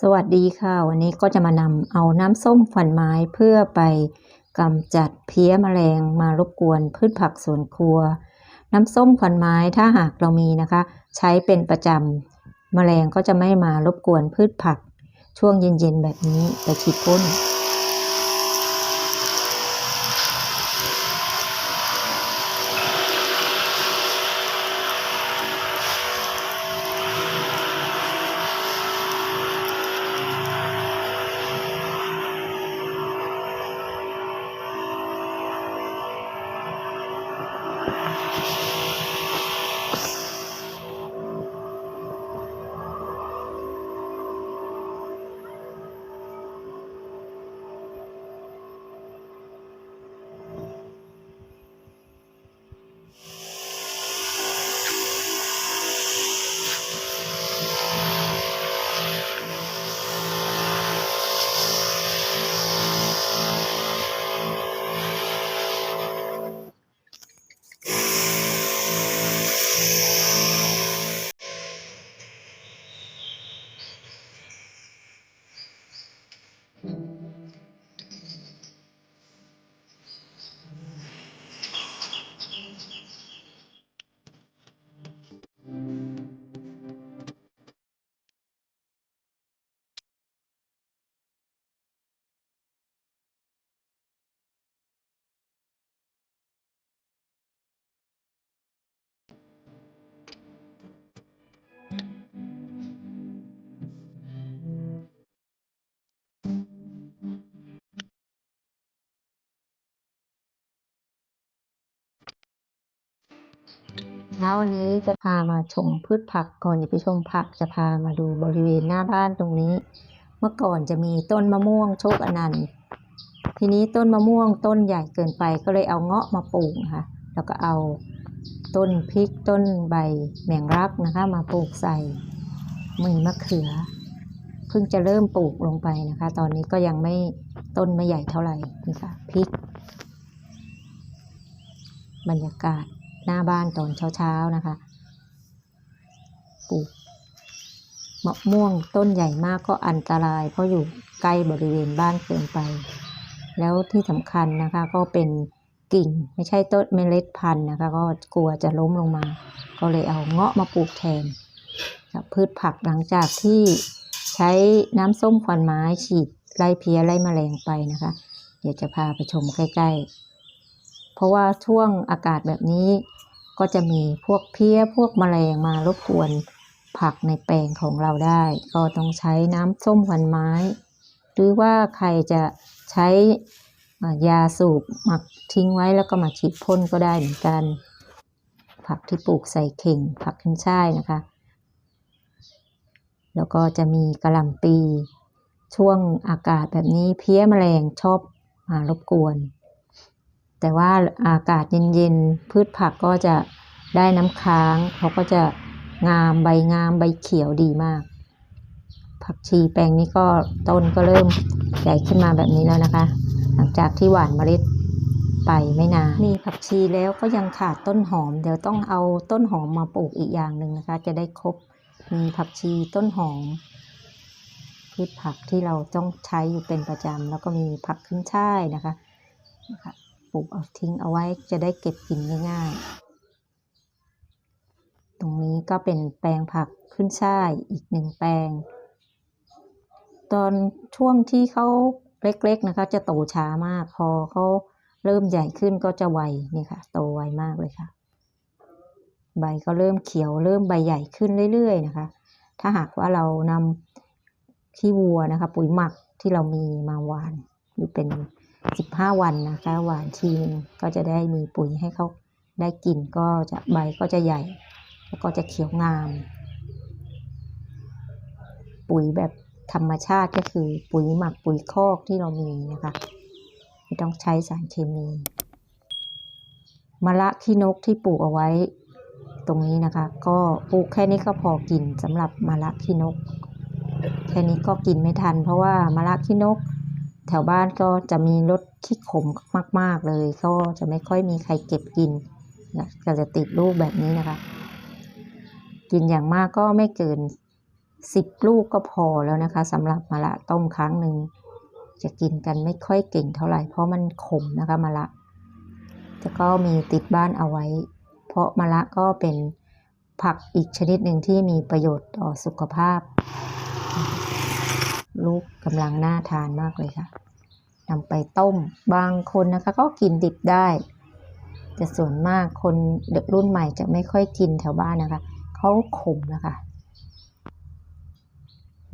สวัสดีค่ะ วันนี้ก็จะมานำเอาน้ำส้มฝันไม้เพื่อไปกำจัดเพี้ยแมลงมารบกวนพืชผักสวนครัว น้ำส้มฝันไม้ถ้าหากเรามีนะคะ ใช้เป็นประจำแมลงก็จะไม่มารบกวนพืชผัก ช่วงเย็นๆแบบนี้ไปฉีดพ่น แล้ววันนี้จะพามาชมพืชผักก่อนจะไปชมผักจะพามาดูบริเวณหน้าบ้านตรงนี้ เมื่อก่อนจะมีต้นมะม่วงโชคอนันต์ทีนี้ต้นมะม่วงต้นใหญ่เกินไปก็เลยเอาเงาะมาปลูกนะคะแล้วก็เอาต้นพริกต้นใบแมงรักนะคะมาปลูกใส่มีมะเขือ เพิ่งจะเริ่มปลูกลงไปนะคะ ตอนนี้ก็ยังไม่ต้นไม่ใหญ่เท่าไหร่นี่ค่ะพริก บรรยากาศ หน้าบ้านตอนเช้าๆนะคะ ปลูกมะม่วงต้นใหญ่มากก็อันตราย เพราะอยู่ใกล้บริเวณบ้านเกินไป แล้วที่สำคัญนะคะก็เป็นกิ่งไม่ใช่ต้นเมล็ดพันธุ์นะคะ ก็กลัวจะล้มลงมา ก็เลยเอาเงาะมาปลูกแทนพืชผักหลังจากที่ใช้น้ำส้มควันไม้ฉีดไล่เพี้ยไล่แมลงไปนะคะ เดี๋ยวจะพาไปชมใกล้ ๆ เพราะว่าช่วงอากาศแบบนี้ ก็จะมีพวกเพี้ยพวกแมลงมารบกวนผักในแปลงของเราได้ ก็ต้องใช้น้ำส้มควันไม้ หรือว่าใครจะใช้ยาสูบหมักทิ้งไว้แล้วก็มาฉีดพ่นก็ได้เหมือนกัน ผักที่ปลูกใส่เข่ง ผักขึ้นช่ายนะคะ แล้วก็จะมีกระหล่ำปี ช่วงอากาศแบบนี้เพี้ยแมลงชอบมารบกวน แต่ว่าอากาศเย็นๆ พืชผักก็จะได้น้ำค้าง เขาก็จะงามใบงามใบเขียวดีมาก ผักชีแปลงนี้ก็ต้นก็เริ่มใหญ่ขึ้นมาแบบนี้แล้วนะคะ หลังจากที่หว่านเมล็ดไปไม่นาน มีผักชีแล้วก็ยังขาดต้นหอม เดี๋ยวต้องเอาต้นหอมมาปลูกอีกอย่างหนึ่งนะคะ จะได้ครบ มีผักชีต้นหอม พืชผักที่เราต้องใช้อยู่เป็นประจำ แล้วก็มีผักขึ้นช่ายนะคะนะคะ ปลูกเอาทิ้งเอาไว้จะได้เก็บกินง่ายๆ ตรงนี้ก็เป็นแปลงผักขึ้นช่ายอีกหนึ่งแปลง ตอนช่วงที่เขาเล็กๆนะคะจะโตช้ามากพอเขาเริ่มใหญ่ขึ้นก็จะไวนี่ค่ะ โตไวมากเลยค่ะ ใบก็เริ่มเขียวเริ่มใบใหญ่ขึ้นเรื่อยๆนะคะ ถ้าหากว่าเรานำขี้วัวนะคะ ปุ๋ยหมักที่เรามีมาหวานอยู่เป็น สิบห้าวันนะคะหวานทีนึงก็จะได้มีปุ๋ยให้เขาได้กินก็จะใบก็จะใหญ่ แล้วก็จะเขียวงาม ปุ๋ยแบบธรรมชาติก็คือปุ๋ยหมักปุ๋ยคอกที่เรามีนะคะไม่ต้องใช้สารเคมีมะละขี้นกที่ปลูกเอาไว้ ตรงนี้นะคะ ก็ปลูกแค่นี้ก็พอกินสำหรับมะละขี้นก แค่นี้ก็กินไม่ทัน เพราะว่ามะละขี้นก แถวบ้านก็จะมีรสที่ขมมาก ๆ เลย ก็จะไม่ค่อยมีใครเก็บกินนะก็จะติดลูกแบบนี้นะคะ กินอย่างมากก็ไม่เกินสิบลูกก็พอแล้วนะคะสำหรับมะละต้มครั้งหนึ่งจะกินกันไม่ค่อยเก่งเท่าไหร่ เพราะมันขมนะคะมะละแต่ก็มีติดบ้านเอาไว้ เพราะมะละก็เป็นผักอีกชนิดหนึ่งที่มีประโยชน์ต่อสุขภาพ ลูกกำลังน่าทานมากเลยค่ะนำไปต้มบางคนนะคะ ก็กินดิบได้ แต่ส่วนมากคนเด็กรุ่นใหม่จะไม่ค่อยกินแถวบ้านนะคะเขาขมนะคะ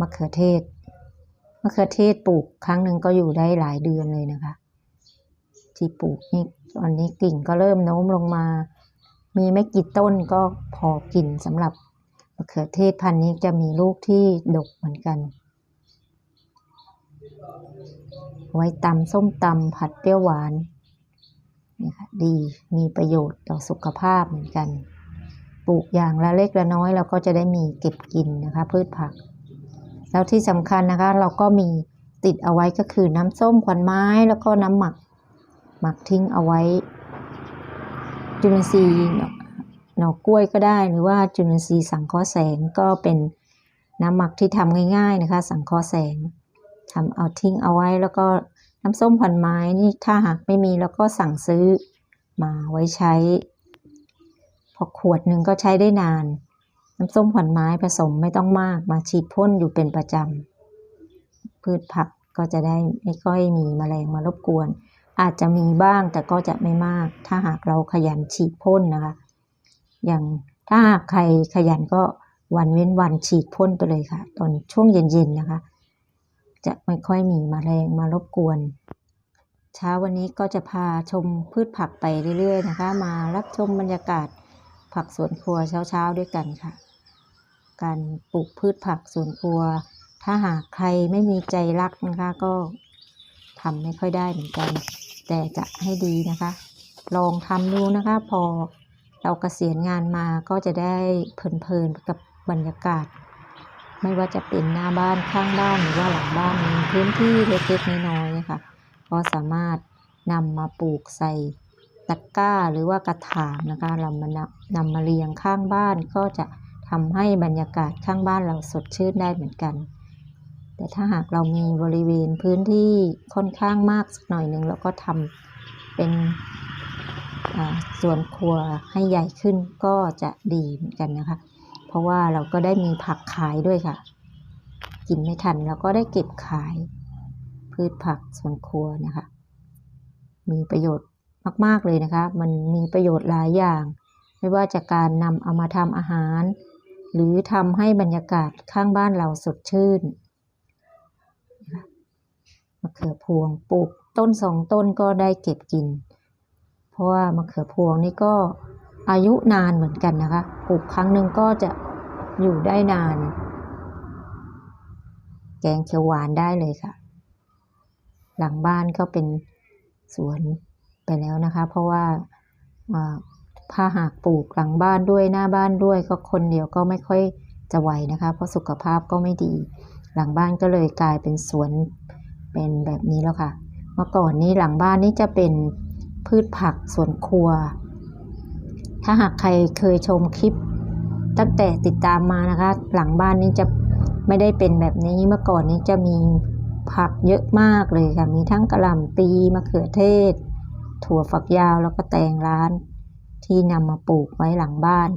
มะเขือเทศมะเขือเทศปลูกครั้งหนึ่งก็อยู่ได้หลายเดือนเลยนะคะ ที่ปลูกนี่ตอนนี้กิ่งก็เริ่มโน้มลงมา มีไม่กี่ต้นก็พอกินสำหรับมะเขือเทศพันธุ์นี้จะมีลูกที่ดกเหมือนกัน ไว้ตำส้มตำผัดเปรี้ยวหวานนี่ค่ะดีมีประโยชน์ต่อสุขภาพเหมือนกัน ปลูกอย่างละเล็กละน้อยเราก็จะได้มีเก็บกินนะคะ พืชผัก แล้วที่สำคัญนะคะ เราก็มีติดเอาไว้ก็คือน้ำส้มขวัญไม้แล้วก็น้ำหมัก หมักทิ้งเอาไว้ จุลินทรีย์หน่อหน่อกล้วยก็ได้หรือว่าจุลินทรีย์สังเคราะห์แสงก็เป็นน้ำหมักที่ทำง่าย ๆนะคะ สังเคราะห์แสง ทำเอาทิ้งเอาไว้แล้วก็น้ำส้มขวัญไม้นี่ถ้าหากไม่มีแล้วก็สั่งซื้อมาไว้ใช้ พอขวดหนึ่งก็ใช้ได้นาน น้ำส้มขวัญไม้ผสมไม่ต้องมากมาฉีดพ่นอยู่เป็นประจำพืชผักก็จะได้ไม่ค่อยมีแมลงมารบกวน อาจจะมีบ้างแต่ก็จะไม่มาก ถ้าหากเราขยันฉีดพ่นนะคะ อย่างถ้าหากใครขยันก็วันเว้นวันฉีดพ่นไปเลยค่ะ ตอนช่วงเย็นๆนะคะ จะไม่ค่อยมีมแมลงมารบกวน เช้าวันนี้ก็จะพาชมพืชผักไปเรื่อยๆนะคะ มารับชมบรรยากาศผักสวนครัวเช้าๆด้วยกันค่ะ การปลูกพืชผักสวนครัว ถ้าหากใครไม่มีใจรักนะคะก็ทำไม่ค่อยได้เหมือนกัน แต่จะให้ดีนะคะ ลองทำดูนะคะ พอเราเกษียณงานมาก็จะได้เพลินๆกับบรรยากาศ ไม่ว่าจะเป็นหน้าบ้านข้างบ้านหรือว่าหลังบ้านมีพื้นที่เล็กๆน้อยๆค่ะก็สามารถนำมาปลูกใส่ตะกร้าหรือว่ากระถางนะคะเรามานำนำมาเรียงข้างบ้านก็จะทำให้บรรยากาศข้างบ้านเราสดชื่นได้เหมือนกัน แต่ถ้าหากเรามีบริเวณพื้นที่ค่อนข้างมากสักหน่อยหนึ่งเราก็ทำเป็นอ่าสวนครัวให้ใหญ่ขึ้นก็จะดีเหมือนกันนะคะ เพราะว่าเราก็ได้มีผักขายด้วยค่ะ กินไม่ทันเราก็ได้เก็บขาย พืชผักสวนครัวนะคะ มีประโยชน์มาก ๆ เลยนะคะ มันมีประโยชน์หลายอย่าง ไม่ว่าจะกการนำเอามาทำอาหาร หรือทำให้บรรยากาศข้างบ้านเราสดชื่นมะเขือพวงปลูกต้นสองต้นก็ได้เก็บกิน เพราะว่ามะเขือพวงนี่ก็ อายุนานเหมือนกันนะคะปลูกครั้งหนึ่งก็จะอยู่ได้นาน แกงเขียวหวานได้เลยค่ะ หลังบ้านก็เป็นสวนไปแล้วนะคะ เพราะว่าถ้าหากปลูกหลังบ้านด้วยหน้าบ้านด้วยก็คนเดียวก็ไม่ค่อยจะไหวนะคะ เพราะสุขภาพก็ไม่ดี หลังบ้านก็เลยกลายเป็นสวนเป็นแบบนี้แล้วค่ะ เมื่อก่อนนี้หลังบ้านนี่จะเป็นพืชผักสวนครัว ถ้าหากใครเคยชมคลิป ตั้งแต่ติดตามมานะคะ หลังบ้านนี้จะไม่ได้เป็นแบบนี้เมื่อก่อนนี้จะมีผักเยอะมากเลยค่ะ มีทั้งกระหล่ำปีมะเขือเทศ ถั่วฝักยาวแล้วก็แตงร้าน ที่นำมาปลูกไว้หลังบ้าน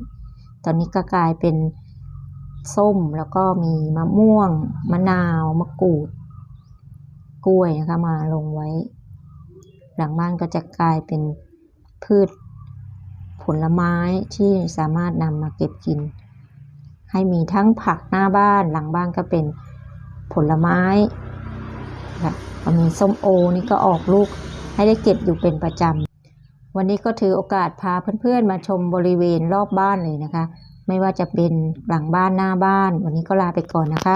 ตอนนี้ก็กลายเป็นส้มแล้วก็มีมะม่วง มะนาวมะกรูด กล้วยนะคะมาลงไว้ หลังบ้านก็จะกลายเป็นพืช ผลไม้ที่สามารถนำมาเก็บกิน ให้มีทั้งผักหน้าบ้านหลังบ้านก็เป็นผลไม้ค่ะก็มีส้มโอนี่ก็ออกลูกให้ได้เก็บอยู่เป็นประจำ วันนี้ก็ถือโอกาสพาเพื่อนๆมาชมบริเวณรอบบ้านเลยนะคะ ไม่ว่าจะเป็นหลังบ้านหน้าบ้าน วันนี้ก็ลาไปก่อนนะคะ